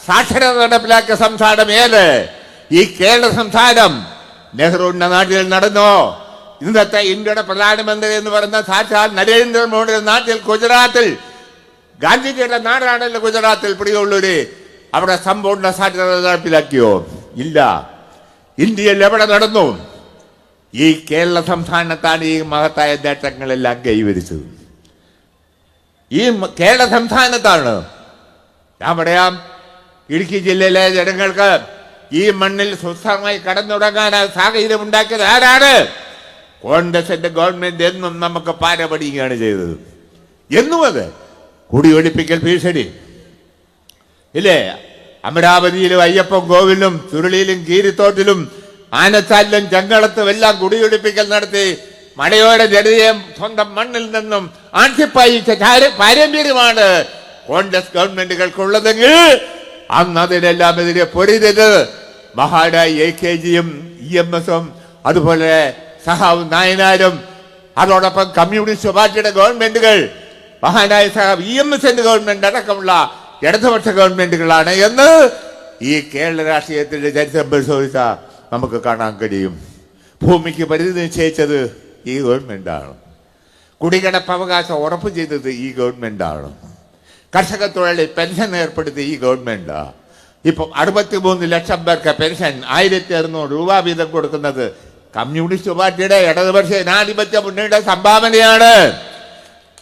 സാക്ഷരത നടപ്പിലാക്കിയ സംസ്ഥാനം ഏത്? ഈ കേരള സംസ്ഥാനം നെഹ്റുവിന്റെ നാട്ടിൽ നടന്നോ? ഇന്നത്തെ ഇന്ത്യയുടെ പ്രധാനമന്ത്രി എന്ന് പറയുന്ന സാക്ഷാൽ നരേന്ദ്രമോദിയുടെ നാട്ടിൽ ഗുജറാത്തിൽ ഗാന്ധിജിയുടെ നാടാണല്ലോ ഗുജറാത്തിൽ പ്രിയമുള്ളവര്. അവിടെ സമ്പൂർണ സാക്ഷരത നടപ്പിലാക്കിയോ? ഇല്ല. ഇന്ത്യയിൽ എവിടെ നടന്നു? ഈ കേരള സംസ്ഥാനത്താണ് ഈ മഹത്തായ നേട്ടങ്ങളെല്ലാം കൈവരിച്ചത്. ഈ കേരള സംസ്ഥാനത്താണ്. ഞാൻ പറയാം ഇടുക്കി ജില്ലയിലെ ജനങ്ങൾക്ക് ഈ മണ്ണിൽ സ്വസ്ഥമായി കടന്നുടങ്ങാൻ സാഹചര്യം ഉണ്ടാക്കിയത് ആരാണ്? കോൺഗ്രസിന്റെ ഗവൺമെന്റ് എന്നും നമുക്ക് പാരപടിയുകയാണ് ചെയ്തത്. എന്നും അത് കുടിയൊഴിപ്പിക്കൽ ഭീഷണി. ഇല്ലേ? അമരാവതിയിലും അയ്യപ്പൻ കോവിലും ചുരുളിയിലും കീരിത്തോട്ടിലും ആനച്ചാലിലും ചെങ്കളത്തും എല്ലാം കുടിയൊഴിപ്പിക്കൽ നടത്തി മഴയോടെ ജനതയെ സ്വന്തം മണ്ണിൽ നിന്നും ആൺസിപ്പായിച്ച ചാര- പാരമ്പര്യമാണ് കോൺഗ്രസ് ഗവൺമെന്റുകൾക്കുള്ളതെങ്കിൽ അന്ന് അതിനെല്ലാം എതിരെ പൊരുതരുത്. മഹാനായി എ കെ ജിയും ഇ എം എസും അതുപോലെ സഹാവ് നായനാരും അതോടൊപ്പം കമ്മ്യൂണിസ്റ്റ് പാർട്ടിയുടെ ഗവൺമെന്റുകൾ മഹാനായ സഹാബ് ഇ എം എസിന്റെ ഗവൺമെന്റ് അടക്കമുള്ള ഇടതുപക്ഷ ഗവൺമെന്റുകളാണ് എന്ന് ഈ കേരള രാഷ്ട്രീയത്തിന്റെ ചരിത്രം പരിശോധിച്ച നമുക്ക് കാണാൻ കഴിയും. ഭൂമിക്ക് പരിധി നിശ്ചയിച്ചത് ഈ ഗവൺമെന്റാണ്. കുടികിടപ്പവകാശം ഉറപ്പ് ചെയ്തത് ഈ ഗവൺമെന്റാണ്. കർഷക തൊഴിലാളി പെൻഷൻ ഏർപ്പെടുത്തി ഈ ഗവൺമെന്റ് ഇപ്പം അറുപത്തിമൂന്ന് ലക്ഷം പേർക്ക് പെൻഷൻ ആയിരത്തി അറുന്നൂറ് രൂപ വീതം കൊടുക്കുന്നത് കമ്മ്യൂണിസ്റ്റ് പാർട്ടിയുടെ ഇടതുപക്ഷ ജനാധിപത്യ മുന്നണിയുടെ സംഭാവനയാണ്.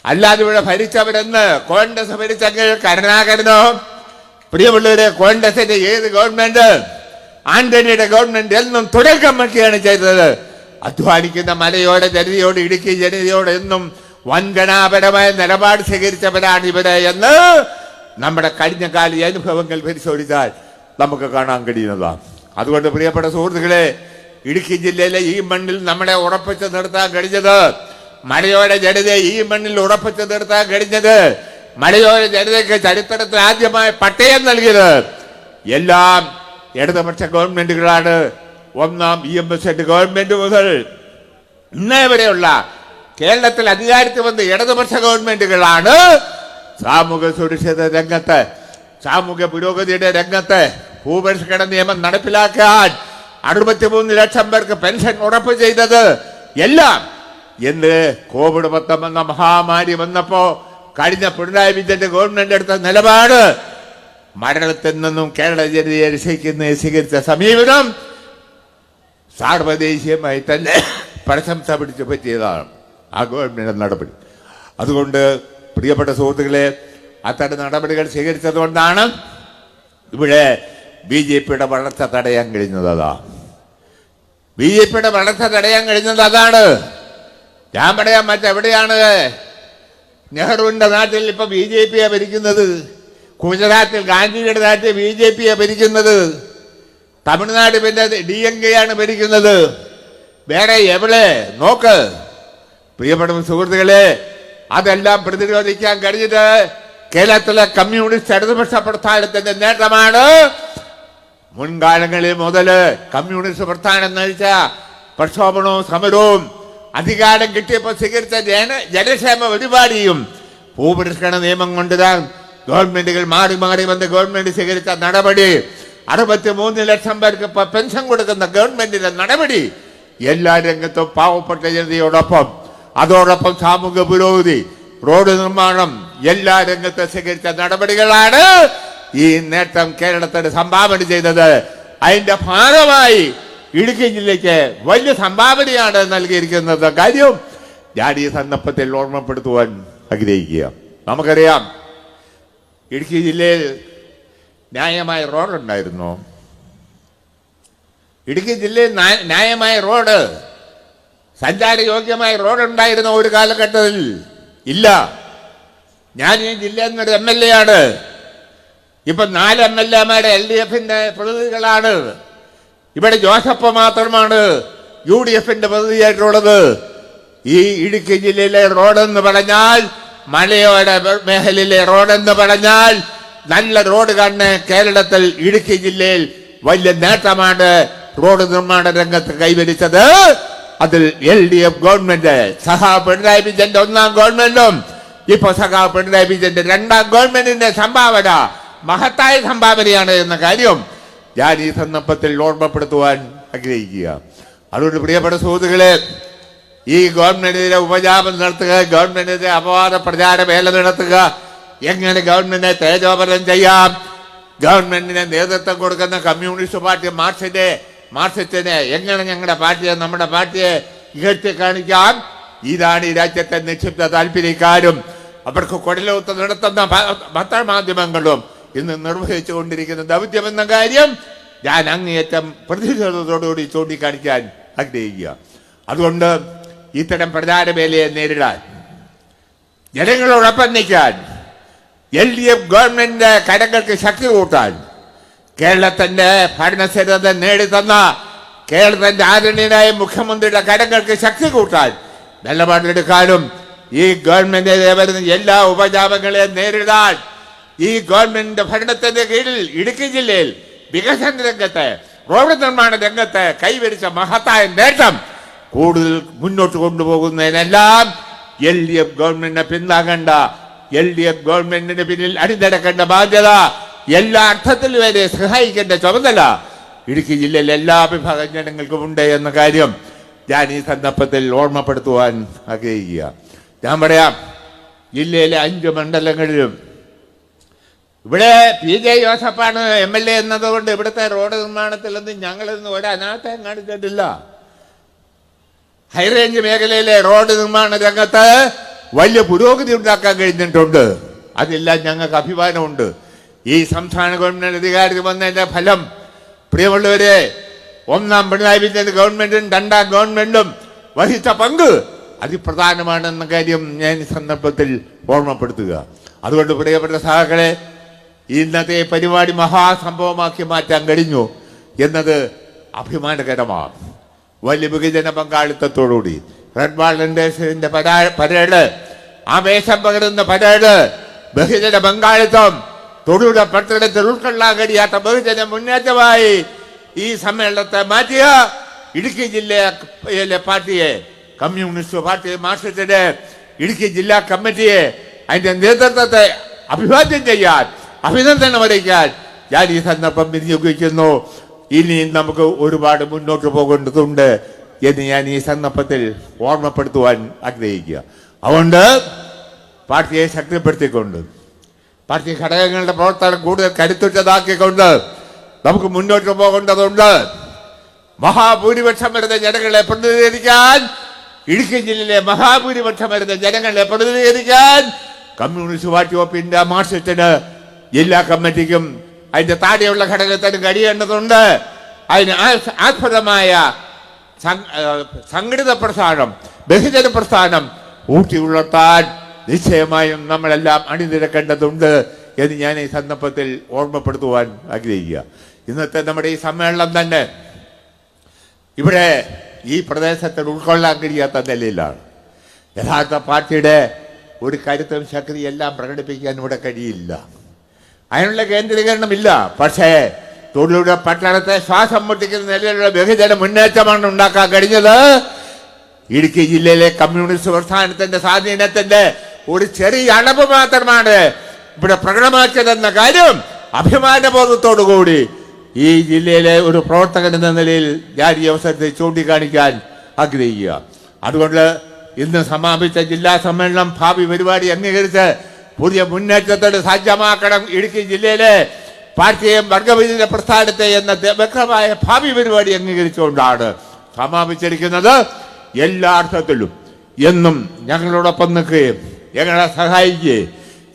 അല്ലാതെ ഇവിടെ ഭരിച്ചവരെന്ന് കോൺഗ്രസ് ഭരിച്ചെങ്കിൽ കരുണാകരനോ? പ്രിയമുള്ളവരെ കോൺഗ്രസിന്റെ ഏത് ഗവൺമെന്റ്? ആന്റണിയുടെ ഗവൺമെന്റ് എന്നും തുടക്കം വെക്കുകയാണ് ചെയ്തത്. അധ്വാനിക്കുന്ന മലയോട് ജനതയോട് ഇടുക്കി ജനതയോട് എന്നും വൻഗണാപരമായ നിലപാട് സ്വീകരിച്ചവരാണ് ഇവർ എന്ന് നമ്മുടെ കഴിഞ്ഞ കാല അനുഭവങ്ങൾ പരിശോധിച്ചാൽ നമുക്ക് കാണാൻ കഴിയുന്നതാണ് അതുകൊണ്ട് പ്രിയപ്പെട്ട സുഹൃത്തുക്കളെ ഇടുക്കി ജില്ലയിലെ ഈ മണ്ണിൽ നമ്മളെ ഉറപ്പിച്ചു നിർത്താൻ കഴിഞ്ഞത് മലയോര ജനതയെ ഈ മണ്ണിൽ ഉറപ്പിച്ചു നിർത്താൻ കഴിഞ്ഞത് മലയോര ജനതയ്ക്ക് ചരിത്രത്തിൽ ആദ്യമായി പട്ടയം നൽകിയത് എല്ലാം ഇടതുപക്ഷ ഗവൺമെന്റുകളാണ്. ഒന്നാം ഇ എം എസ് ഗവൺമെന്റ് മുതൽ ഇന്നേ വരെയുള്ള കേരളത്തിൽ അധികാരത്തിൽ വന്ന ഇടതുപക്ഷ ഗവൺമെന്റുകളാണ് സാമൂഹ്യ സുരക്ഷിത രംഗത്ത് സാമൂഹ്യ പുരോഗതിയുടെ രംഗത്ത് ഭൂപരിഷ്കരണ നിയമം നടപ്പിലാക്കാൻ അറുപത്തിമൂന്ന് ലക്ഷം പേർക്ക് പെൻഷൻ ഉറപ്പ് ചെയ്തത് എല്ലാം എന്ന് കോവിഡ് പത്തൊമ്പത് മഹാമാരി വന്നപ്പോ കഴിഞ്ഞ പിണറായി വിജയന്റെ ഗവൺമെന്റ് എടുത്ത നിലപാട് മരണത്തിൽ നിന്നും കേരള ജനതയെ രക്ഷിക്കുന്ന സ്വീകരിച്ച സമീപനം സാർവദേശീയമായി തന്നെ പ്രശംസ പിടിച്ചു പറ്റിയതാണ്. ആ ഗവൺമെന്റ് നടപടി. അതുകൊണ്ട് പ്രിയപ്പെട്ട സുഹൃത്തുക്കളെ അത്തരം നടപടികൾ സ്വീകരിച്ചത് കൊണ്ടാണ് ഇവിടെ ബി ജെ പിയുടെ വളർച്ച തടയാൻ കഴിഞ്ഞത് അതാ. ബി ജെ പിയുടെ വളർച്ച തടയാൻ കഴിഞ്ഞത് അതാണ്. ഞാൻ പറയാം മറ്റെവിടെയാണ് നെഹ്റുവിന്റെ നാട്ടിൽ ഇപ്പൊ ബി ജെ പിയെ ഭരിക്കുന്നത്? ഗുജറാത്തിൽ ഗാന്ധിജിയുടെ നാട്ടിൽ ബി ജെ പിയെ ഭരിക്കുന്നത്? തമിഴ്നാട് പിന്നെ ഡി എൻ കെ ആണ് ഭരിക്കുന്നത്? വേറെ എവിടെ? നോക്ക്. പ്രിയപ്പെട്ട സുഹൃത്തുക്കളെ അതെല്ലാം പ്രതിരോധിക്കാൻ കഴിഞ്ഞിട്ട് കേരളത്തിലെ കമ്മ്യൂണിസ്റ്റ് ഇടതുപക്ഷ പ്രസ്ഥാനത്തിന്റെ നേട്ടമാണ്. മുൻകാലങ്ങളിൽ മുതൽ കമ്മ്യൂണിസ്റ്റ് പ്രസ്ഥാനം നയിച്ച പ്രക്ഷോഭണവും സമരവും അധികാരം കിട്ടിയപ്പോൾ സ്വീകരിച്ച ജന ജനക്ഷേമ പരിപാടിയും ഭൂപരിഷ്കരണ നിയമം കൊണ്ടുതാൻ ഗവൺമെന്റുകൾ മാറി മാറി വന്ന് ഗവൺമെന്റ് സ്വീകരിച്ച നടപടി അറുപത്തി മൂന്ന് ലക്ഷം പേർക്ക് പെൻഷൻ കൊടുക്കുന്ന ഗവൺമെന്റിന്റെ നടപടി എല്ലാ രംഗത്തും പാവപ്പെട്ട ജനതയോടൊപ്പം അതോടൊപ്പം സാമൂഹ്യ പുരോഗതി റോഡ് നിർമ്മാണം എല്ലാ രംഗത്തും സ്വീകരിച്ച നടപടികളാണ് ഈ നേട്ടം കേരളത്തിന് സംഭാവന ചെയ്തത്. അതിന്റെ ഭാഗമായി ഇടുക്കി ജില്ലയ്ക്ക് വലിയ സംഭാവനയാണ് നൽകിയിരിക്കുന്നത്. കാര്യം ഞാൻ ഈ സന്ദർഭത്തിൽ ഓർമ്മപ്പെടുത്തുവാൻ ആഗ്രഹിക്കുക. നമുക്കറിയാം ഇടുക്കി ജില്ലയിൽ ന്യായമായ റോഡുണ്ടായിരുന്നു. ഇടുക്കി ജില്ലയിൽ ന്യായമായ റോഡ് സഞ്ചാരയോഗ്യമായ റോഡ് ഉണ്ടായിരുന്ന ഒരു കാലഘട്ടത്തിൽ ഇല്ല. ഞാൻ ഈ ജില്ലയിൽ നിന്നൊരു എം എൽ എ ആണ്. ഇപ്പൊ നാല് എം എൽ എമാരുടെ എൽ ഡി എഫിന്റെ പ്രതിനിധികളാണ്. ഇവിടെ ജോസഫ് മാത്രമാണ് യു ഡി എഫിന്റെ പ്രതിനിധിയായിട്ടുള്ളത്. ഈ ഇടുക്കി ജില്ലയിലെ റോഡ് എന്ന് പറഞ്ഞാൽ മലയോര മേഖലയിലെ റോഡ് എന്ന് പറഞ്ഞാൽ നല്ല റോഡ് കണ്ണ് കേരളത്തിൽ ഇടുക്കി ജില്ലയിൽ വലിയ നേട്ടമാണ് റോഡ് നിർമ്മാണ രംഗത്ത് കൈവരിച്ചത്. അതിൽ എൽ ഡി എഫ് ഗവൺമെന്റ് സഹാ പിണറായി വിജയന്റെ ഒന്നാം ഗവൺമെന്റും ഇപ്പൊ സഖാ പിണറായി വിജയന്റെ രണ്ടാം ഗവൺമെന്റിന്റെ സംഭാവന മഹത്തായ സംഭാവനയാണ് എന്ന കാര്യം ഞാൻ ഈ സന്ദർഭത്തിൽ ഓർമ്മപ്പെടുത്തുവാൻ ആഗ്രഹിക്കുക. അതുകൊണ്ട് പ്രിയപ്പെട്ട സുഹൃത്തുക്കളെ ഈ ഗവൺമെന്റിനെതിരെ ഉപജാപം നടത്തുക ഗവൺമെന്റിന്റെ അപവാദ പ്രചാര വേല നടത്തുക എങ്ങനെ ഗവൺമെന്റിനെ തേജോപരം ചെയ്യാം ഗവൺമെന്റിന് നേതൃത്വം കൊടുക്കുന്ന കമ്മ്യൂണിസ്റ്റ് പാർട്ടി മാർക്സിന്റെ മാർക്സിസ്റ്റിനെ എങ്ങനെ ഞങ്ങളുടെ പാർട്ടിയെ നമ്മുടെ പാർട്ടിയെ ഇകഴ്ത്തി കാണിക്കാം? ഇതാണ് ഈ രാജ്യത്തെ നിക്ഷിപ്ത താല്പര്യക്കാരും. അവർക്ക് കൊടലൂത്ത് നടത്തുന്ന പത്രമാധ്യമങ്ങളും ഇന്ന് നിർവഹിച്ചു കൊണ്ടിരിക്കുന്ന ദൗത്യം എന്ന കാര്യം ഞാൻ അങ്ങേയറ്റം പ്രതിഷേധത്തോടുകൂടി ചൂണ്ടിക്കാണിക്കാൻ ആഗ്രഹിക്കുക. അതുകൊണ്ട് ഇത്തരം പ്രചാരവേലയെ നേരിടാൻ ജനങ്ങളോടൊപ്പം നിൽക്കാൻ എൽ ഡി എഫ് ഗവൺമെന്റിന്റെ കരങ്ങൾക്ക് ശക്തി കൂട്ടാൻ കേരളത്തിന്റെ ഭരണസ്ഥിരത നേടിത്തന്ന കേരളത്തിന്റെ ആദരണീയനായ മുഖ്യമന്ത്രിയുടെ കരങ്ങൾക്ക് ശക്തി കൂട്ടാൻ നിലപാടെടുക്കാനും ഈ ഗവൺമെന്റിനെ വരുന്ന എല്ലാ ഉപജാപങ്ങളെയും നേരിടാൻ ഈ ഗവൺമെന്റിന്റെ ഭരണത്തിന്റെ കീഴിൽ ഇടുക്കി ജില്ലയിൽ വികസന രംഗത്ത് റോഡ് നിർമ്മാണ രംഗത്ത് കൈവരിച്ച മഹത്തായ നേട്ടം കൂടുതൽ മുന്നോട്ട് കൊണ്ടുപോകുന്നതിനെല്ലാം എൽ ഡി എഫ് ഗവൺമെന്റിനെ പിന്താകേണ്ട എൽ ഡി എഫ് ഗവൺമെന്റിന് പിന്നിൽ അണിനിരക്കേണ്ട ബാധ്യത എല്ലാ അർത്ഥത്തിലും വരെ സഹായിക്കേണ്ട ചുമതല ഇടുക്കി ജില്ലയിലെ എല്ലാ വിഭാഗം ജനങ്ങൾക്കും ഉണ്ട് എന്ന കാര്യം ഞാൻ ഈ സന്ദർഭത്തിൽ ഓർമ്മപ്പെടുത്തുവാൻ ആഗ്രഹിക്കുക. ഞാൻ പറയാം ജില്ലയിലെ അഞ്ച് മണ്ഡലങ്ങളിലും ഇവിടെ പി ജെ ജോസഫാണ് എം എൽ എ എന്നതുകൊണ്ട് ഇവിടുത്തെ റോഡ് നിർമ്മാണത്തിലൊന്നും ഞങ്ങളിന്ന് ഒരു അനാഥം കാണിച്ചിട്ടില്ല. ഹൈറേഞ്ച് മേഖലയിലെ റോഡ് നിർമ്മാണ രംഗത്ത് വലിയ പുരോഗതി ഉണ്ടാക്കാൻ കഴിഞ്ഞിട്ടുണ്ട്. അതെല്ലാം ഞങ്ങൾക്ക് അഭിമാനമുണ്ട്. ഈ സംസ്ഥാന ഗവൺമെന്റ് അധികാരത്തിൽ വന്നതിന്റെ ഫലം പ്രിയമുള്ളവരെ ഒന്നാം പിണറായി വിജയൻ ഗവൺമെന്റും രണ്ടാം ഗവൺമെന്റും വഹിച്ച പങ്ക് അതിപ്രധാനമാണെന്ന കാര്യം ഞാൻ ഈ സന്ദർഭത്തിൽ ഓർമ്മപ്പെടുത്തുക. അതുകൊണ്ട് പ്രിയപ്പെട്ട സഹകളെ ഇന്നത്തെ പരിപാടി മഹാസംഭവമാക്കി മാറ്റാൻ കഴിഞ്ഞു എന്നത് അഭിമാനകരമാണ്. വലിയ ബഹുജന പങ്കാളിത്തത്തോടുകൂടി റെഡ് വാളണ്ടേഴ്സിന്റെ പരേഡ് ആവേശം പകരുന്ന പരേഡ് ബഹുജന പങ്കാളിത്തം പട്ടണത്തിൽ ഉൾക്കൊള്ളാൻ കഴിയാത്ത ബഹുജന മുന്നേറ്റമായി ഈ സമ്മേളനത്തെ മാറ്റിയ ഇടുക്കി ജില്ലയിലെ പാർട്ടിയെ കമ്മ്യൂണിസ്റ്റ് പാർട്ടി മാർക്സിസ്റ്റിന്റെ ഇടുക്കി ജില്ലാ കമ്മിറ്റിയെ അതിന്റെ നേതൃത്വത്തെ അഭിവാദ്യം ചെയ്യാൻ അഭിനന്ദനം അറിയിക്കാൻ ഞാൻ ഈ സന്ദർഭം വിനിയോഗിക്കുന്നു. ഇനിയും നമുക്ക് ഒരുപാട് മുന്നോട്ട് പോകേണ്ടതുണ്ട് എന്ന് ഞാൻ ഈ സന്ദർഭത്തിൽ ഓർമ്മപ്പെടുത്തുവാൻ ആഗ്രഹിക്കുക. അതുകൊണ്ട് പാർട്ടിയെ ശക്തിപ്പെടുത്തിക്കൊണ്ട് പാർട്ടി ഘടകങ്ങളുടെ പ്രവർത്തനം കൂടുതൽ കരുത്തുറ്റതാക്കിക്കൊണ്ട് നമുക്ക് മുന്നോട്ട് പോകേണ്ടതുണ്ട്. മഹാഭൂരിപക്ഷം വരുന്ന ജനങ്ങളെ പ്രതിനിധീകരിക്കാൻ ഇടുക്കി ജില്ലയിലെ മഹാഭൂരിപക്ഷം വരുന്ന ജനങ്ങളെ പ്രതിനിധീകരിക്കാൻ കമ്മ്യൂണിസ്റ്റ് പാർട്ടി ഓഫ് ഇന്ത്യ മാർസിസ്റ്റിന് ജില്ലാ കമ്മിറ്റിക്കും അതിന്റെ താടിയുള്ള ഘടകത്തിന് കഴിയേണ്ടതുണ്ട്. അതിന് ആ- ആസ്പദമായ സം- ആ, സംഘടിത പ്രസ്ഥാനം ബഹുജന പ്രസ്ഥാനം ഊട്ടി ഉള്ളത്താൻ നിശ്ചയമായും നമ്മളെല്ലാം അണിനിരക്കേണ്ടതുണ്ട് എന്ന് ഞാൻ ഈ സന്ദർഭത്തിൽ ഓർമ്മപ്പെടുത്തുവാൻ ആഗ്രഹിക്കുക. ഇന്നത്തെ നമ്മുടെ ഈ സമ്മേളനം തന്നെ ഇവിടെ ഈ പ്രദേശത്തിൽ ഉൾക്കൊള്ളാൻ കഴിയാത്ത നിലയിലാണ്. യഥാർത്ഥ പാർട്ടിയുടെ ഒരു കരുത്തും ശക്തി എല്ലാം പ്രകടിപ്പിക്കാൻ ഇവിടെ കഴിയില്ല. അതിനുള്ള കേന്ദ്രീകരണമില്ല. പക്ഷേ തൊഴിലുടെ പട്ടണത്തെ ശ്വാസം മുട്ടിക്കുന്ന നിലയിലുള്ള ബഹുജന മുന്നേറ്റമാണ് ഉണ്ടാക്കാൻ കഴിഞ്ഞത്. ഇടുക്കി ജില്ലയിലെ കമ്മ്യൂണിസ്റ്റ് പ്രസ്ഥാനത്തിന്റെ സ്വാധീനത്തിന്റെ ഒരു ചെറിയ അളവ് മാത്രമാണ് ഇവിടെ പ്രകടമാക്കിയതെന്ന കാര്യം അഭിമാനബോധത്തോടു കൂടി ഈ ജില്ലയിലെ ഒരു പ്രവർത്തകൻ എന്ന നിലയിൽ ഞാൻ ഈ അവസരത്തെ ചൂണ്ടിക്കാണിക്കാൻ ആഗ്രഹിക്കുക. അതുകൊണ്ട് ഇന്ന് സമാപിച്ച ജില്ലാ സമ്മേളനം ഭാവി പരിപാടി അംഗീകരിച്ച് പുതിയ മുന്നേറ്റത്തോട് സജ്ജമാക്കണം ഇടുക്കി ജില്ലയിലെ പാർട്ടിയെയും വർഗവിജയ പ്രസ്ഥാനത്തെ എന്ന വ്യക്തമായ ഭാവി പരിപാടി അംഗീകരിച്ചുകൊണ്ടാണ് സമാപിച്ചിരിക്കുന്നത്. എല്ലാ അർത്ഥത്തിലും എന്നും ഞങ്ങളോടൊപ്പം നിൽക്കുകയും ഞങ്ങളെ സഹായിക്കേ?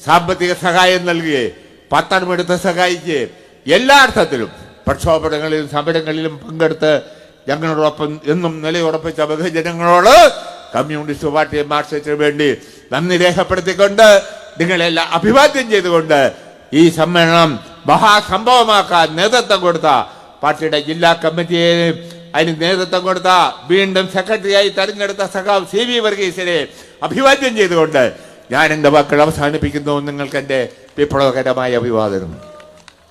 സാമ്പത്തിക സഹായം നൽകുകയും പത്തണമെടുത്ത് സഹായിക്കേ എല്ലാ അർത്ഥത്തിലും. പ്രക്ഷോഭങ്ങളിലും സമരങ്ങളിലും പങ്കെടുത്ത് ഞങ്ങളോടൊപ്പം എന്നും നിലയുറപ്പിച്ച ബഹുജനങ്ങളോട് കമ്മ്യൂണിസ്റ്റ് പാർട്ടി മാർക്സിസ്റ്റിന് വേണ്ടി നന്ദി രേഖപ്പെടുത്തിക്കൊണ്ട് നിങ്ങളെല്ലാം അഭിവാദ്യം ചെയ്തുകൊണ്ട് ഈ സമ്മേളനം മഹാസംഭവമാക്കാൻ നേതൃത്വം കൊടുത്ത പാർട്ടിയുടെ ജില്ലാ കമ്മിറ്റിയെ അതിന് നേതൃത്വം കൊടുത്ത വീണ്ടും സെക്രട്ടറിയായി തെരഞ്ഞെടുത്ത സഖാവ് സി വി വർഗീസിനെ അഭിവാദ്യം ചെയ്തുകൊണ്ട് ഞാൻ എന്റെ വാക്കുകൾ അവസാനിപ്പിക്കുന്നു. നിങ്ങൾക്ക് എന്റെ വിപ്ലവകരമായ അഭിവാദനം